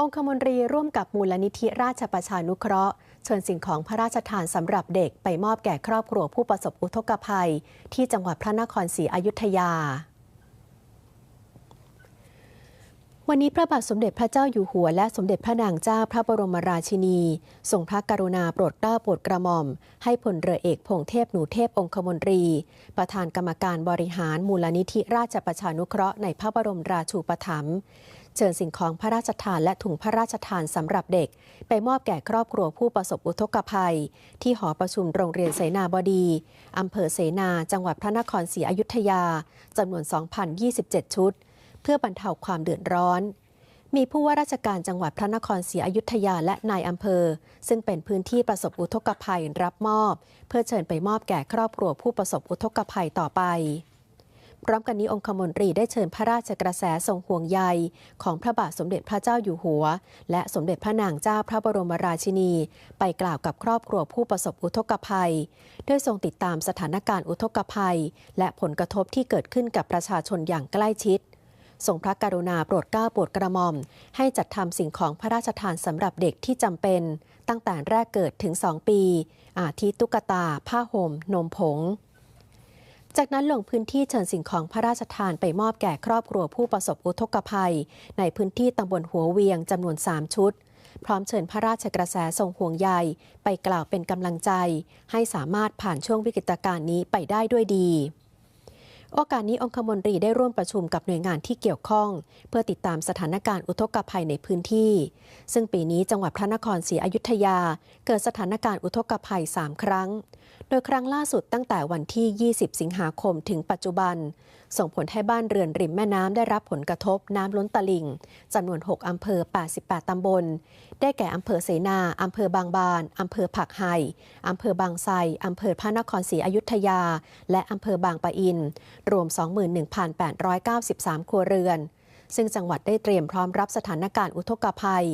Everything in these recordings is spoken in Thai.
องคมนตรีร่วมกับมูลนิธิราชประชานุเคราะห์ เชิญสิ่งของพระราชทานสำหรับเด็กไปมอบแก่ครอบครัวผู้ประสบอุทกภัย ที่จังหวัดพระนครศรีอยุธยาวันนี้พระบาทสมเด็จพระเจ้าอยู่หัวและสมเด็จพระนางเจ้าพระบรมราชินีทรงพระกรุณาโปรดเกล้าโปรดกระหม่อม ให้พลเรือเอกพงเทพหนูเทพองคมนตรี ประธานกรรมการบริหารมูลนิธิราชประชานุเคราะห์ในพระบรมราชูปถัมภ์ เชิญสิ่งของพระราชทานและถุงพระราชทานสำหรับเด็ก ไปมอบแก่ครอบครัวผู้ประสบอุทกภัย ที่หอประชุมโรงเรียนเสนาบดีอำเภอเสนาจังหวัดพระนครศรีอยุธยาจำนวน 2,027 ชุด เพื่อบรรเทาความเดือดร้อนมีผู้ว่าราชการจังหวัดพระนครศรีอยุธยาและนายอำเภอ ซึ่งเป็นพื้นที่ประสบอุทกภัยรับมอบ เพื่อเชิญไปมอบแก่ครอบครัวผู้ประสบอุทกภัยต่อไป พร้อมกันนี้องคมนตรีได้เชิญพระราชกระแสทรงห่วงใยของพระบาทสมเด็จพระเจ้าอยู่หัว และสมเด็จพระนางเจ้าพระบรมราชินี ไปกล่าวกับครอบครัวผู้ประสบอุทกภัยด้วยทรงติดตามสถานการณ์อุทกภัย และผลกระทบที่เกิดขึ้นกับประชาชนอย่างใกล้ชิดทรงพระกรุณาโปรดเกล้าโปรดกระหม่อม ให้จัดทำสิ่งของพระราชทานสำหรับเด็กที่จำเป็น ตั้งแต่แรกเกิดถึง 2 ปี อาทิตุ๊กตา ผ้าห่ม นมผง จากนั้นลงพื้นที่เชิญสิ่งของพระราชทานไปมอบแก่ครอบครัวผู้ประสบอุทกภัย ในพื้นที่ตำบลหัวเวียงจำนวน 3 ชุด พร้อมเชิญพระราชกระแสทรงห่วงใยไปกล่าวเป็นกำลังใจ ให้สามารถผ่านช่วงวิกฤตการณ์นี้ไปได้ด้วยดีโอกาสนี้องคมนตรีได้ร่วมประชุมกับหน่วยงานที่เกี่ยวข้อง เพื่อติดตามสถานการณ์อุทกภัยในพื้นที่ ซึ่งปีนี้จังหวัดพระนครศรีอยุธยา เกิดสถานการณ์อุทกภัย 3 ครั้ง โดยครั้งล่าสุดตั้งแต่วันที่ 20 สิงหาคมถึงปัจจุบัน ส่งผลให้บ้านเรือนริมแม่น้ำได้รับผลกระทบน้ำล้นตลิ่งจำนวน 6 อำเภอ 88 ตำบล ได้แก่อำเภอเสนา อำเภอบางบาน อำเภอผักไห่อำเภอบางไทรอำเภอพระนครศรีอยุธยา และอำเภอบางปะอิน รวม 21,893 ครัวเรือนซึ่งจังหวัดได้เตรียมพร้อมรับสถานการณ์อุทกภัย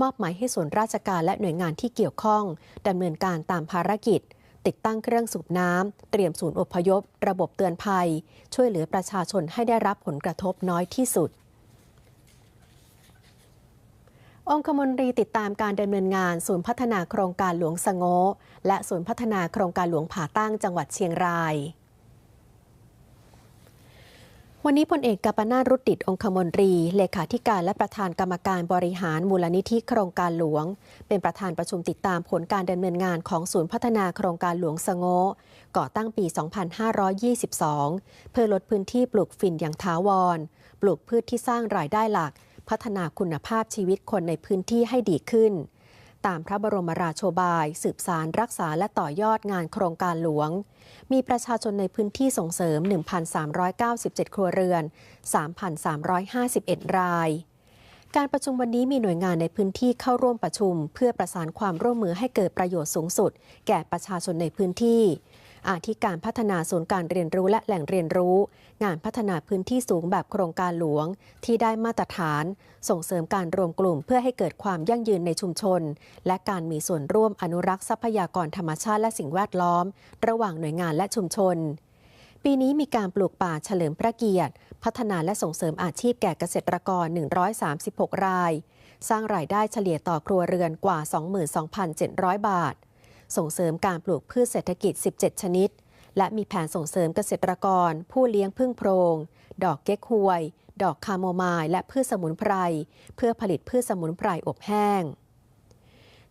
มอบหมายให้ส่วนราชการและหน่วยงานที่เกี่ยวข้องดำเนินการตามภารกิจ ติดตั้งเครื่องสูบน้ำ เตรียมศูนย์อพยพ ระบบเตือนภัย ช่วยเหลือประชาชนให้ได้รับผลกระทบน้อยที่สุด องคมนตรีติดตามการดำเนินงานศูนย์พัฒนาโครงการหลวงสงโงและศูนย์พัฒนาโครงการหลวงผาตั้งจังหวัดเชียงราย วันนี้พลเอกกัปนาถรุดดิตองคมนตรี เลขาธิการและประธานกรรมการบริหารมูลนิธิโครงการหลวง เป็นประธานประชุมติดตามผลการดำเนินงานของศูนย์พัฒนาโครงการหลวงสะโงก่อตั้งปี 2522 เพื่อลดพื้นที่ปลูกฝิ่นอย่างท้าวร ปลูกพืชที่สร้างรายได้หลัก พัฒนาคุณภาพชีวิตคนในพื้นที่ให้ดีขึ้น ตามพระบรมราโชบาย สืบสารรักษาและต่อยอดงานโครงการหลวง มีประชาชนในพื้นที่ส่งเสริม 1,397 ครัวเรือน 3,351 ราย การประชุมวันนี้มีหน่วยงานในพื้นที่เข้าร่วมประชุม เพื่อประสานความร่วมมือให้เกิดประโยชน์สูงสุด แก่ประชาชนในพื้นที่ อาทิการพัฒนาศูนย์การเรียนรู้และแหล่งเรียนรู้ งานพัฒนาพื้นที่สูงแบบโครงการหลวง ที่ได้มาตรฐาน ส่งเสริมการรวมกลุ่มเพื่อให้เกิดความยั่งยืนในชุมชน และการมีส่วนร่วมอนุรักษ์ทรัพยากรธรรมชาติและสิ่งแวดล้อม ระหว่างหน่วยงานและชุมชน ปีนี้มีการปลูกป่าเฉลิมพระเกียรติ พัฒนาและส่งเสริมอาชีพแก่เกษตรกร 136 ราย สร้างรายได้เฉลี่ยต่อครัวเรือนกว่า 22,700 บาท ส่งเสริมการปลูกพืชเศรษฐกิจ 17 ชนิด และมีแผนส่งเสริมเกษตรกร ผู้เลี้ยงพึ่งโพรง ดอกเก๊กฮวย ดอกคาโมไมล์และพืชสมุนไพร เพื่อผลิตพืชสมุนไพรอบแห้ง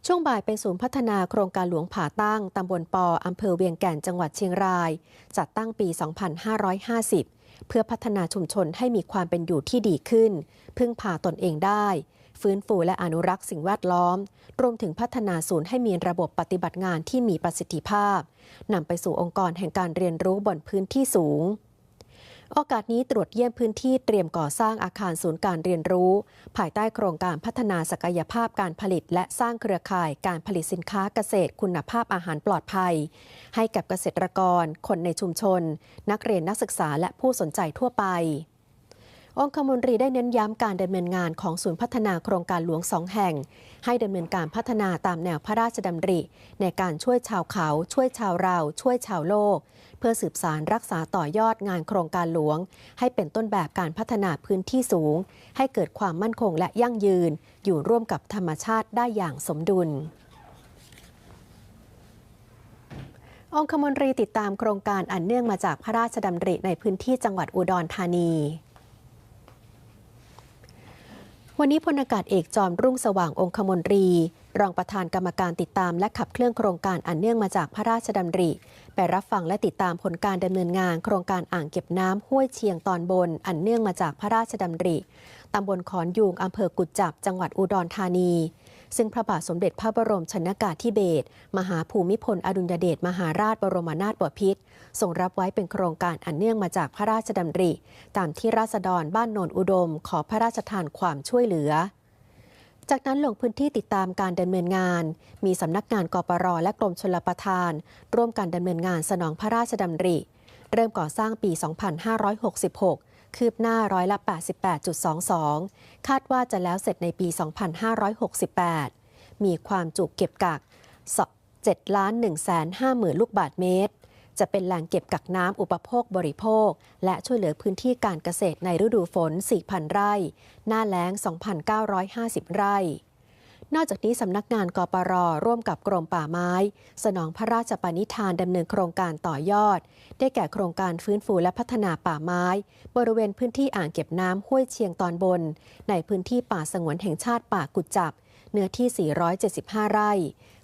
ช่วงบ่ายเป็นศูนย์พัฒนาโครงการหลวงผาตั้ง ตำบลปออำเภอเวียงแก่นจังหวัดเชียงราย จัดตั้งปี 2550 เพื่อพัฒนาชุมชนให้มีความเป็นอยู่ที่ดีขึ้น พึ่งพาตนเองได้ ฟื้นฟูและอนุรักษ์สิ่งแวดล้อม รวมถึงพัฒนาศูนย์ให้มีระบบปฏิบัติงานที่มีประสิทธิภาพนำไปสู่องค์กรแห่งการเรียนรู้บนพื้นที่สูงโอกาสนี้ตรวจเยี่ยมพื้นที่เตรียมก่อสร้างอาคารศูนย์การเรียนรู้ ภายใต้โครงการพัฒนาศักยภาพการผลิต และสร้างเครือข่ายการผลิตสินค้าเกษตรคุณภาพอาหารปลอดภัย ให้กับเกษตรกร คนในชุมชน นักเรียนนักศึกษาและผู้สนใจทั่วไป องคมนตรีได้เน้นย้ำการดำเนินงานของศูนย์พัฒนาโครงการหลวงสองแห่ง ให้ดำเนินการพัฒนาตามแนวพระราชดำริ ในการช่วยชาวเขา ช่วยชาวเรา ช่วยชาวโลก เพื่อสืบสารรักษาต่อยอดงานโครงการหลวง ให้เป็นต้นแบบการพัฒนาพื้นที่สูง ให้เกิดความมั่นคงและยั่งยืน อยู่ร่วมกับธรรมชาติได้อย่างสมดุลองคมนตรีติดตามโครงการอันเนื่องมาจากพระราชดำริในพื้นที่จังหวัดอุดรธานี วันนี้พลอากาศเอกจอมรุ่งสว่างองคมนตรี รองประธานกรรมการติดตามและขับเคลื่อนโครงการอันเนื่องมาจากพระราชดำริ ไปรับฟังและติดตามผลการดำเนินงาน โครงการอ่างเก็บน้ำห้วยเชียงตอนบน อันเนื่องมาจากพระราชดำริตำบลขอนยูงอำเภอกุจจับ จังหวัดอุดรธานี ซึ่งพระบาทสมเด็จพระบรมชนากาธิเบศรมหาภูมิพลอดุลยเดชมหาราชบรมนาถบพิตรทรงรับไว้เป็นโครงการอันเนื่องมาจากพระราชดำริ ตามที่ราษฎรบ้านโนนอุดม ขอพระราชทานความช่วยเหลือจากนั้นลงพื้นที่ติดตามการดำเนินงาน มีสำนักงานกปรและกรมชลประทาน ร่วมกันดำเนินงานสนองพระราชดำริ เริ่มก่อสร้างปี 2566 คืบหน้าร้อยละ 88.22 คาดว่าจะแล้วเสร็จในปี 2568 มีความจุเก็บกัก7ล้าน1แสน5หมื่นลูกบาทเมตร จะเป็นแหล่งเก็บกักน้ำอุปโภคบริโภค และช่วยเหลือพื้นที่การเกษตรในฤดูฝน 4,000 ไร่ หน้าแล้ง 2,950 ไร่ นอกจากนี้สำนักงานกปรร่วมกับกรมป่าไม้ สนองพระราชปณิธานดำเนินโครงการต่อยอด ได้แก่โครงการฟื้นฟูและพัฒนาป่าไม้ บริเวณพื้นที่อ่างเก็บน้ำห้วยเชียงตอนบน ในพื้นที่ป่าสงวนแห่งชาติป่ากุดจับ เนื้อที่ 475 ไร่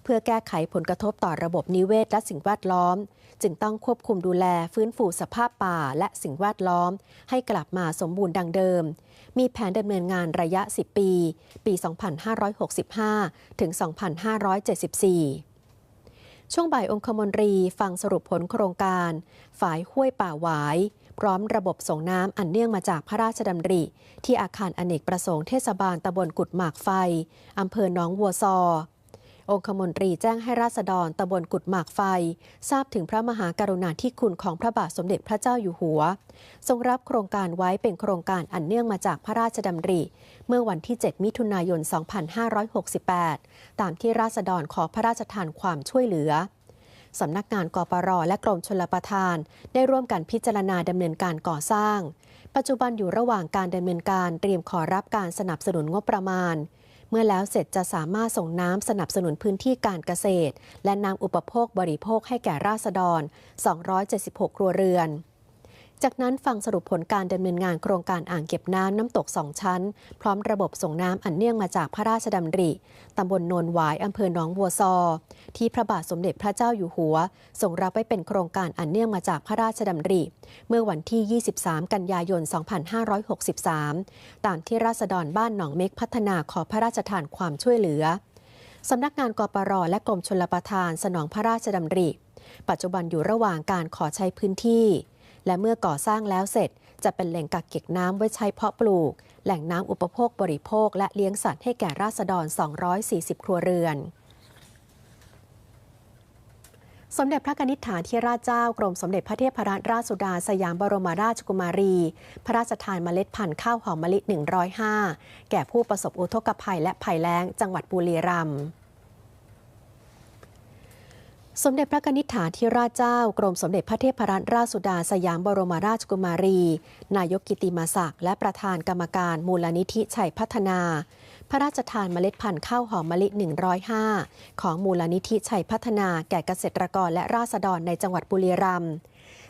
เพื่อแก้ไขผลกระทบต่อระบบนิเวศและสิ่งแวดล้อม จึงต้องควบคุมดูแลฟื้นฟูสภาพป่าและสิ่งแวดล้อม ให้กลับมาสมบูรณ์ดังเดิม มีแผนดำเนินงานระยะ 10 ปี ปี 2565 ถึง 2574ช่วงบ่ายองคมนตรีฟังสรุปผลโครงการ ฝายห้วยป่าหวาย พร้อมระบบส่งน้ำอันเนื่องมาจากพระราชดำริ ที่อาคารอเนกประสงค์เทศบาลตำบลกุดหมากไฟ อำเภอหนองวัวซอ องคมนตรีแจ้งให้ราษฎรตำบลกุดหมากไฟ ทราบถึงพระมหากรุณาธิคุณของพระบาทสมเด็จพระเจ้าอยู่หัว ทรงรับโครงการไว้เป็นโครงการอันเนื่องมาจากพระราชดำริ เมื่อวันที่ 7 มิถุนายน 2568 ตามที่ราษฎรขอพระราชทานความช่วยเหลือสำนักงานกปรและกรมชลประทาน ได้ร่วมกันพิจารณาดำเนินการก่อสร้าง ปัจจุบันอยู่ระหว่างการดำเนินการเตรียมขอรับการสนับสนุนงบประมาณ มื่อแล้วเสร็จจะสามารถส่งน้ำสนับสนุนพื้นที่การเกษตร และน้ำอุปโภคบริโภคให้แก่ราษฎร 276 ครัวเรือน จากนั้นฟังสรุปผลการดำเนินงานโครงการอ่างเก็บน้ำน้ำตกสองชั้น พร้อมระบบส่งน้ำอันเนื่องมาจากพระราชดำริตำบลโนนหวายอำเภอหนองบัวซอ ที่พระบาทสมเด็จพระเจ้าอยู่หัวส่งรับไว้เป็นโครงการอันเนื่องมาจากพระราชดำริ เมื่อวันที่ 23 กันยายน 2563 ตามที่ราษฎรบ้านหนองเม็กพัฒนาขอพระราชทานความช่วยเหลือสำนักงานกปรและกรมชลประทานสนองพระราชดำริ ปัจจุบันอยู่ระหว่างการขอใช้พื้นที่ และเมื่อก่อสร้างแล้วเสร็จ จะเป็นแหล่งกักเก็บน้ำไว้ใช้เพาะปลูก แหล่งน้ำอุปโภคบริโภค และเลี้ยงสัตว์ให้แก่ราษฎร 240 ครัวเรือนสมเด็จพระนิษฐาธิราชเจ้ากรมสมเด็จพระเทพรัตนราชสุดาสยามบรมราชกุมารี พระราชทานเมล็ดพันธุ์ข้าวหอมมะลิ 105 แก่ผู้ประสบอุทกภัยและภัยแล้งจังหวัดบุรีรัมย์ สมเด็จพระนิษฐาธิราชเจ้า กรมสมเด็จพระเทพรัตนราชสุดาสยามบรมราชกุมารี นายกกิติมาศักดิ์และประธานกรรมการมูลนิธิชัยพัฒนา พระราชทานเมล็ดพันธุ์ข้าวหอมมะลิ 105 ของมูลนิธิชัยพัฒนาแก่เกษตรกรและราษฎรในจังหวัดบุรีรัมย์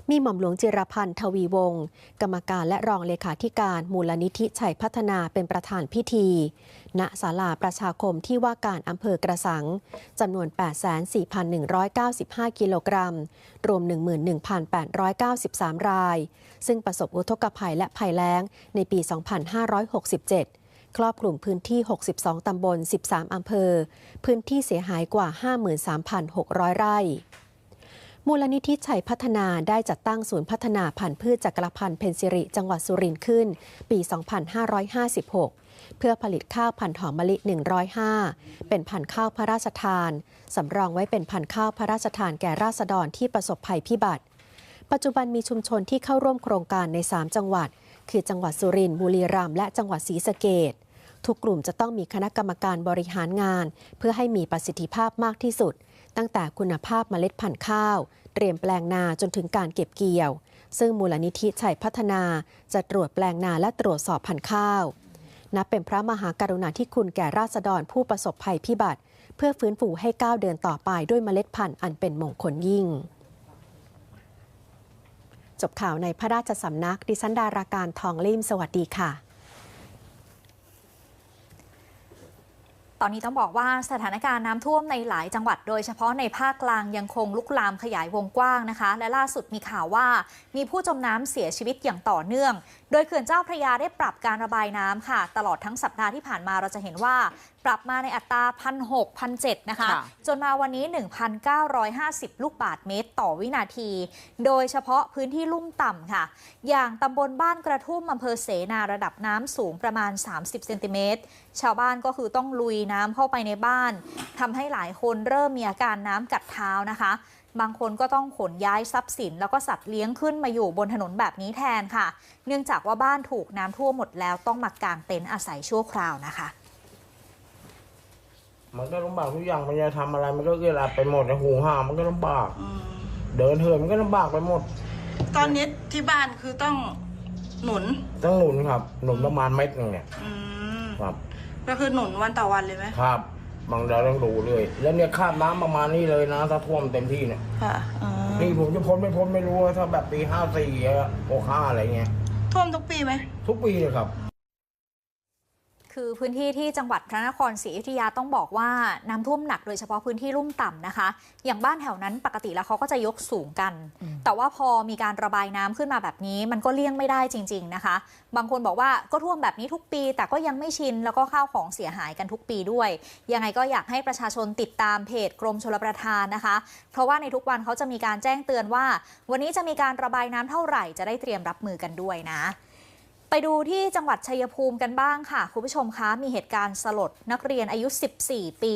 มีหม่อมหลวงจิรพันธ์ทวีวงศ์กรรมการและรองเลขาธิการมูลนิธิชัยพัฒนาเป็นประธานพิธี ณศาลาประชาคมที่ว่าการอำเภอกระสังจำนวน 84,195 กิโลกรัม รวม 11,893 ราย ซึ่งประสบอุทกภัยและภัยแล้งในปี 2567ครอบคลุมพื้นที่ 62 ตำบล 13 อำเภอ พื้นที่เสียหายกว่า 53,600 ไร่ มูลนิธิชัยพัฒนาได้จัดตั้งศูนย์พัฒนาพันธุ์พืชจักรพันธ์เพนซิริ จังหวัดสุรินทร์ขึ้น ปี 2556 เพื่อผลิตข้าวพันธุ์หอมมะลิ 105 เป็นพันธุ์ข้าวพระราชทาน สำรองไว้เป็นพันธุ์ข้าวพระราชทานแก่ราษฎรที่ประสบภัยพิบัติ ปัจจุบันมีชุมชนที่เข้าร่วมโครงการใน 3 จังหวัด คือจังหวัดสุรินทร์บุรีรัมย์และจังหวัดศรีสะเกษทุกกลุ่มจะต้องมีคณะกรรมการบริหารงาน เพื่อให้มีประสิทธิภาพมากที่สุด ตั้งแต่คุณภาพเมล็ดพันธุ์ข้าว เตรียมแปลงนาจนถึงการเก็บเกี่ยว ซึ่งมูลนิธิชัยพัฒนาจะตรวจแปลงนาและตรวจสอบพันธุ์ข้าว นับเป็นพระมหากรุณาธิคุณแก่ราษฎรผู้ประสบภัยพิบัติ เพื่อฟื้นฟูให้ก้าวเดินต่อไปด้วยเมล็ดพันธุ์อันเป็นมงคลยิ่ง จบข่าวในพระราชสำนักดิฉันดาราการทองลิ่มสวัสดีค่ะ ต อนนี้ต้องบอกว่าสถานการณ์น้ำท่วมในหลายจังหวัด โดยเฉพาะในภาคกลางยังคงลุกลามขยายวงกว้างนะคะ และล่าสุดมีข่าวว่ามีผู้จมน้ำเสียชีวิตอย่างต่อเนื่อง โดยเขื่อนเจ้าพระยาได้ปรับการระบายน้ำค่ะ ตลอดทั้งสัปดาห์ที่ผ่านมาเราจะเห็นว่า ปรับมาในอัตราพันหกพันเนะคะค่ะจนมาวันนี้ 1,950 ลูกบาทเมตรต่อวินาที โดยเฉพาะพื้นที่ลุ่มต่ำค่ะ อย่างตำบลบ้านกระทุ่มอำเภอเสนาระดับน้ำสูงประมาณ 30เซนติเมตรชาวบ้านก็คือต้องลุยน้ำเข้าไปในบ้านทำให้หลายคนเริ่มมีอาการน้ำกัดเท้านะคะบางคนก็ต้องขนย้ายทรัพย์สิน แล้วก็สัตว์เลี้ยงขึ้นมาอยู่บนถนนแบบนี้แทนค่ะ เนื่องจากว่าบ้านถูกน้ำท่วมหมดแล้วต้องมากางเต็นท์อาศัยชั่วคราวนะคะ มันก็ลำบากทุกอย่างมันจะทำอะไร มันก็เกิดไปหมดนะหูหามันก็ลำบากเดินเหินมันก็ลำบากไปหมด ตอนนี้ที่บ้านคือต้องหนุน ต้องหนุนครับ หนุนประมาณเม็ดหนึงเนี่ยอืมครับ ก็คือหนุนวันต่อวันเลยไหมครับบางเดือนต้องดูเลย แล้วเนี่ยข้ามน้ำประมาณนี้เลยนะ ถ้าท่วมเต็มที่เนี่ย ค่ะอืมนี่ผมจะพ้นไม่พ้นไม่รู้ว่าถ้าแบบปีห้าสี่หกห้าอะไรเงี้ย ท่วมทุกปีไหมทุกปีเลยครับ คือพื้นที่ที่จังหวัดพระนครศรีอยุธยาต้องบอกว่าน้ำท่วมหนักโดยเฉพาะพื้นที่ลุ่มต่ำนะคะ อย่างบ้านแถวนั้นปกติแล้วเขาก็จะยกสูงกัน แต่ว่าพอมีการระบายน้ำขึ้นมาแบบนี้ มันก็เลี่ยงไม่ได้จริง ๆนะคะ บางคนบอกว่าก็ท่วมแบบนี้ทุกปี แต่ก็ยังไม่ชินแล้วก็ข้าวของเสียหายกันทุกปีด้วย ยังไงก็อยากให้ประชาชนติดตามเพจกรมชลประทานนะคะ เพราะว่าในทุกวันเขาจะมีการแจ้งเตือนว่า วันนี้จะมีการระบายน้ำเท่าไหร่จะได้เตรียมรับมือกันด้วยนะ ไปดูที่จังหวัดชัยภูมิกันบ้างค่ะ คุณผู้ชมคะ มีเหตุการณ์สลดนักเรียนอายุ 14 ปี